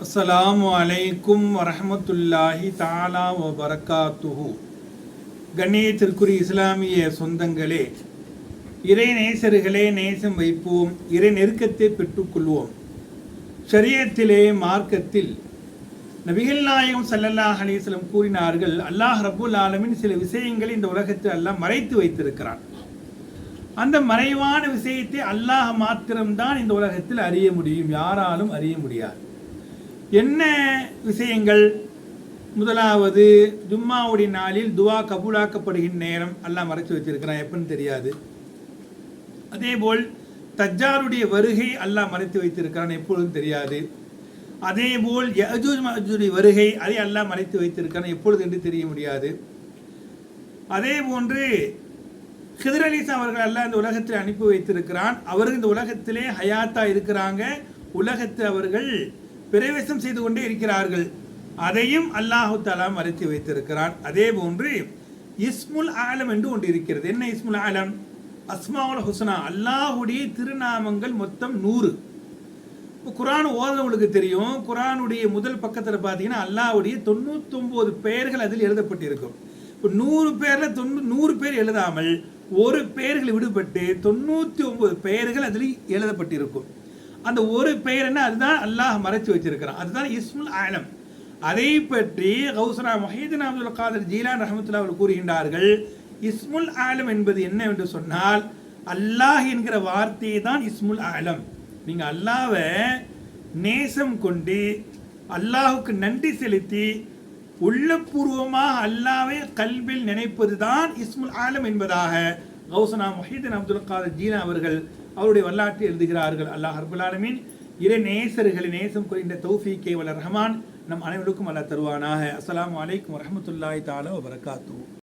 அஸ்ஸலாமு அலைக்கும் வரஹமத்துல்லாஹி தாலா வ கண்ணியத்திற்குரிய இஸ்லாமிய சொந்தங்களே இறை நேசர்களே நேசம் வைப்போம் இறை நெருக்கத்தை பெற்றுக்கொள்வோம். ஷரியத்திலே மார்க்கத்தில் நபிகள் நாயகம் சல்லல்லாஹ் அலிஸ்லம் கூறினார்கள் அல்லாஹ் ரபுல் ஆலமின் சில விஷயங்களை இந்த உலகத்தில் அல்லாஹ் மறைத்து வைத்திருக்கிறான். அந்த மறைவான விஷயத்தை அல்லாஹ் மாத்திரம்தான் இந்த உலகத்தில் அறிய முடியும் யாராலும் அறிய முடியாது. என்ன விஷயங்கள்? முதலாவது ஜும்மாவுடைய நாளில் துவா கபூலாக்கப்படுகின்ற நேரம் அல்லாஹ் மறைச்சு வச்சிருக்கிறான். எப்பன்னு தெரியாது. அதேபோல் தஜ்ஜாருடைய வருகை அல்லாஹ் மறைத்து வைத்திருக்கிறான். எப்பொழுதும் தெரியாது. அதேபோல் யஜூஜ் மஜூஜுடைய வருகை அதை அல்லாஹ் மறைத்து வைத்திருக்கிறான். எப்பொழுது என்று தெரிய முடியாது. அதே போன்று ஹிதர் அலிசா அவர்கள் அல்லாஹ் இந்த உலகத்தில் அனுப்பி வைத்திருக்கிறான். அவர்கள் இந்த உலகத்திலே ஹயாத்தா இருக்கிறாங்க. உலகத்தில் அவர்கள் பிரவேசம் செய்து கொண்டே இருக்கிறார்கள். அதையும் அல்லாஹு தாலா மறைத்து வைத்திருக்கிறான். அதே போன்று இஸ்முல் ஆலம் என்று ஒன்று இருக்கிறது. என்ன இஸ்முல் ஆலம்? அஸ்மாவுல் ஹுஸ்னா. அல்லாஹுடைய திருநாமங்கள் மொத்தம் நூறு. இப்போ குரான் ஓதுனவங்களுக்கு தெரியும். குரானுடைய முதல் பக்கத்தில் பார்த்தீங்கன்னா அல்லாஹுடைய தொண்ணூத்தொம்பது பெயர்கள் அதில் எழுதப்பட்டிருக்கும். இப்போ நூறு பேரில் தொண்ணூ நூறு பேர் எழுதாமல் ஒரு பெயர்கள் விடுபட்டு தொண்ணூற்றி ஒம்பது பெயர்கள் அதில் எழுதப்பட்டிருக்கும். அந்த ஒரு பெயர் என்ன? அதுதான் அல்லாஹ் மறைச்சு வச்சிருக்கிறான். அதுதான் இஸ்முல் ஆலம் அதை பற்றி கௌசரா மஹீதன் அப்துல் காதர் ஜீலான் ரஹமத்துல்லா அவர்கள் கூறுகின்றார்கள் இஸ்முல் ஆலம் என்பது என்னவென்று சொன்னால் அல்லாஹ் என்கிற வார்த்தையை தான் இஸ்முல் ஆலம் நீங்கள் அல்லாவை நேசம் கொண்டு அல்லாஹுக்கு நன்றி செலுத்தி உள்ளபூர்வமாக அல்லாவை கல்வில் நினைப்பது தான் இஸ்முல் ஆலம் என்பதாக கௌசனா மொஹீதன் அப்துல் காதர் ஜீனா அவர்கள் அவருடைய வரலாற்றை எழுதுகிறார்கள். அல்லாஹ் அர்புல் இறை நேசர்களை நேசம் குறைந்த தௌஃபீக்கே வல்ல ரஹமான் நம் அனைவருக்கும் அல்லாஹ் தருவானாக. அஸ்லாம் வலைக்கம் வரமத்துல்லாய் தாலா வ